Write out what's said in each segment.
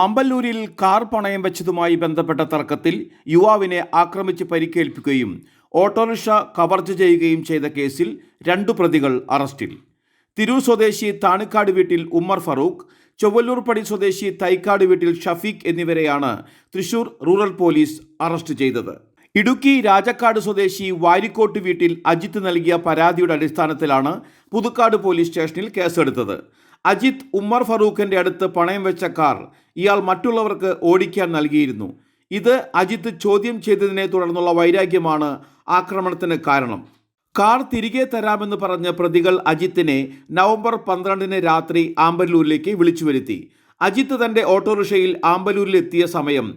ആമ്പല്ലൂരിൽ car പണയം വെച്ചതുമായി ബന്ധപ്പെട്ട തർക്കത്തിൽ യുവാവിനെ ആക്രമിച്ച് പരിക്കേൽപ്പിക്കുകയും ഓട്ടോറിക്ഷ കവർച്ച ചെയ്യുകയും ചെയ്ത കേസിൽ രണ്ടു പ്രതികൾ അറസ്റ്റിൽ. തിരൂർ സ്വദേശി താണിക്കാട് വീട്ടിൽ ഉമ്മർ ഫറൂഖ് ചൊവ്വല്ലൂർപ്പടി സ്വദേശി തൈക്കാട് വീട്ടിൽ ഷഫീഖ് എന്നിവരെയാണ് തൃശൂർ റൂറൽ പോലീസ് അറസ്റ്റ് ചെയ്തത്. ഇടുക്കി രാജക്കാട് സ്വദേശി വാരിക്കോട്ട് വീട്ടിൽ അജിത്ത് നൽകിയ പരാതിയുടെ അടിസ്ഥാനത്തിലാണ് പുതുക്കാട് പോലീസ് സ്റ്റേഷനിൽ കേസെടുത്തത്. അജിത് ഉമ്മർ ഫറൂഖിന്റെ അടുത്ത് പണയം വെച്ച കാർ ഇയാൾ മറ്റുള്ളവർക്ക് ഓടിക്കാൻ നൽകിയിരുന്നു. ഇത് അജിത്ത് ചോദ്യം ചെയ്തതിനെ തുടർന്നുള്ള വൈരാഗ്യമാണ് ആക്രമണത്തിന് കാരണം. കാർ തിരികെ തരാമെന്ന് പറഞ്ഞ പ്രതികൾ അജിത്തിനെ നവംബർ പന്ത്രണ്ടിന് രാത്രി ആമ്പല്ലൂരിലേക്ക് വിളിച്ചു വരുത്തി. അജിത്ത് തന്റെ ഓട്ടോറിക്ഷയിൽ ആമ്പലൂരിലെത്തിയ സമയം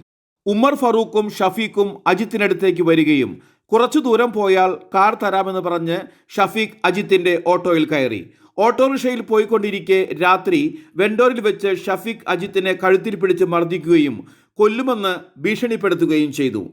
ഉമ്മർ ഫറൂഖും ഷഫീഖും അജിത്തിനടുത്തേക്ക് വരികയും കുറച്ചു ദൂരം പോയാൽ കാർ തരാമെന്ന് പറഞ്ഞ് ഷഫീഖ് അജിത്തിന്റെ ഓട്ടോയിൽ കയറി. ഓട്ടോറിക്ഷയിൽ പോയിക്കൊണ്ടിരിക്കെ രാത്രി വെണ്ടോറിൽ വെച്ച് ഷഫീഖ് അജിത്തിനെ കഴുത്തിൽ പിടിച്ച് മർദ്ദിക്കുകയും കൊല്ലുമെന്ന് ഭീഷണിപ്പെടുത്തുകയും ചെയ്തു.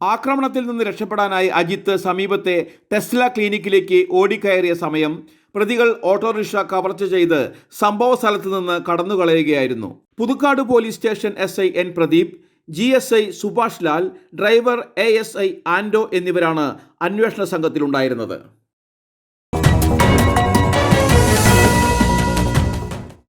ആക്രമണത്തിൽ നിന്ന് രക്ഷപ്പെടാനായി അജിത്ത് സമീപത്തെ ടെസ്ല ക്ലിനിക്കിലേക്ക് ഓടിക്കയറിയ സമയം പ്രതികൾ ഓട്ടോറിക്ഷ കവർച്ച ചെയ്ത് സംഭവ സ്ഥലത്ത് നിന്ന് കടന്നുകളയുകയായിരുന്നു. Puthukkad police station S I N Pradeep G S I Subhash Lal driver A S I Anto എന്നിവരാണ് അന്വേഷണ സംഘത്തിലുണ്ടായിരുന്നത്.